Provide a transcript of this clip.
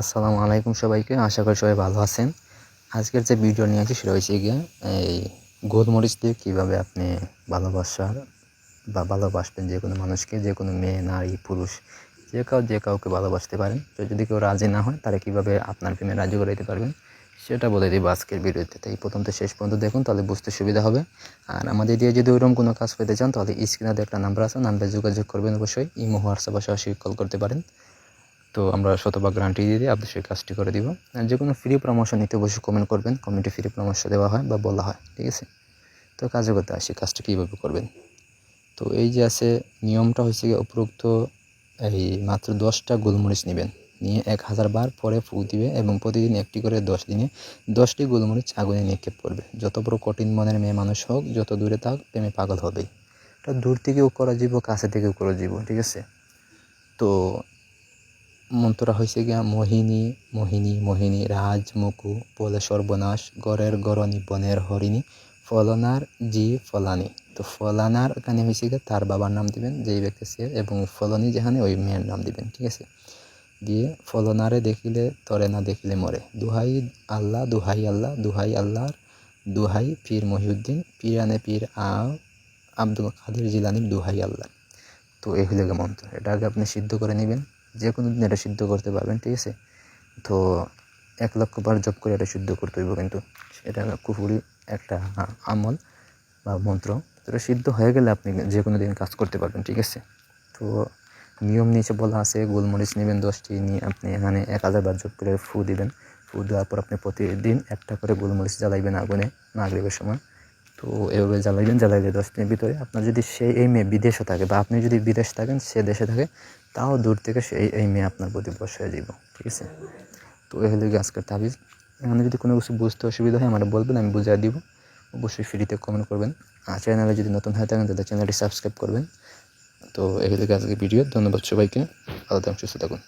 আসসালামু আলাইকুম সবাইকে, আশা করি সবাই ভালো আছেন। আজকের যে ভিডিও নিয়ে আছি সেটা হচ্ছে গিয়ে, এই গোলমরিচ দিয়ে কীভাবে আপনি ভালোবাসার বা ভালোবাসবেন যে কোনো মানুষকে, যে কোনো মেয়ে, নারী, পুরুষ, যে কাউ, যে কাউকে ভালোবাসতে পারেন। তো যদি কেউ রাজি না হয়, তাহলে কীভাবে আপনার প্রেমে রাজি করাইতে পারবেন, সেটা বলে দেবো আজকের ভিডিওতে। তাই প্রথম তো শেষ পর্যন্ত দেখুন, তাহলে বুঝতে সুবিধা হবে। আর আমাদের দিয়ে যদি ওইরকম কোনো কাজ পেতে চান, তাহলে স্ক্রিনে একটা নাম্বার আছে, নাম্বারে যোগাযোগ করবেন অবশ্যই। ইমো, হোয়াটসঅ্যাপ সরাসরি কল করতে পারেন। তো আমরা শতভাগ গ্যারান্টি দিয়ে দিয়ে আপনি সেই কাজটি করে দিব। আর যে কোনো ফ্রি পরামর্শ নিতে অবশ্যই কমেন্ট করবেন কমেন্টে ফ্রি পরামর্শ দেওয়া হয় বা বলা হয়, ঠিক আছে? তো কাজে করতে আসি, কাজটা কীভাবে করবেন? তো এই যে আছে, নিয়মটা হচ্ছে গিয়ে উপরোক্ত এই মাত্র দশটা গোলমরিচ নেবেন। নিয়ে এক হাজার বার পরে ফুক দিবে এবং প্রতিদিন একটি করে দশ দিনে দশটি গোলমরিচ আগুনে নিক্ষেপ করবে। যত বড় কঠিন মনের মেয়ে মানুষ হোক, যত দূরে থাক, প্রেমে পাগল হবেই। এটা দূর থেকেও করা যাব কাছে থেকেও করা যাব ঠিক আছে? তো মন্ত্রটা হয়েছে গিয়া, মোহিনী মোহিনী মোহিনী রাজ মুকু বলে সর্বনাশ গড়ের গরণী, বনের হরিণী, ফলনার জি ফলানি। তো ফলানার এখানে হয়েছে গিয়ে তার বাবার নাম দিবেন, যেই ব্যক্তি সে, এবং ফলনি যেখানে, ওই মেয়ের নাম দিবেন, ঠিক আছে? দিয়ে ফলনারে দেখিলে, তরে না দেখিলে মরে। দুহাই আল্লাহ দুহাই আল্লাহ, দুহাই আল্লাহর, দুহাই পীর মহিউদ্দিন, পীরানে পীর আ, আব্দুল কাদের জিলানির দুহাই আল্লাহ। তো এই হলো মন্ত্র। এটা আগে আপনি সিদ্ধ করে নেবেন। যে কোনো দিন এটা সিদ্ধ করতে পারবেন, ঠিক আছে? তো এক লক্ষ বার জব করে এটা সিদ্ধ করতে হইব কিন্তু। এটা কুফুরি একটা আমল বা মন্ত্র। তো এটা সিদ্ধ হয়ে গেলে আপনি যে কোনো দিন কাজ করতে পারবেন, ঠিক আছে? তো নিয়ম নিচে বলা আছে, গোলমরিচ নেবেন দশটি, নিয়ে আপনি এখানে এক হাজার বার জব করে ফু দিবেন। ফু দেওয়ার পর আপনি প্রতিদিন একটা করে গোলমরিচ জ্বালাইবেন আগুনে মাগরিবের সময় তো এভাবে জ্বালাইবেন জ্বালাইলে দশ দিনের ভিতরে আপনার যদি সেই, এই মেয়ে বিদেশে থাকে বা আপনি যদি বিদেশ থাকেন, সে দেশে থাকে, তাও দূর থেকে সেই এই মেয়ে আপনার প্রতি বস হয়ে যাব ঠিক আছে? তো এই হলো আজকের এখানে যদি কোনো কিছু বুঝতে অসুবিধা হয়, আমার বলবেন, আমি বুঝিয়ে দিব। অবশ্যই ফ্রিতে কমেন্ট করবেন। আর চ্যানেলে যদি নতুন হয়ে থাকেন, তাহলে চ্যানেলটি সাবস্ক্রাইব করবেন। তো গিয়ে আজকের ভিডিও ধন্যবাদ সবাইকে। ভালো থাকুন, সুস্থ থাকুন।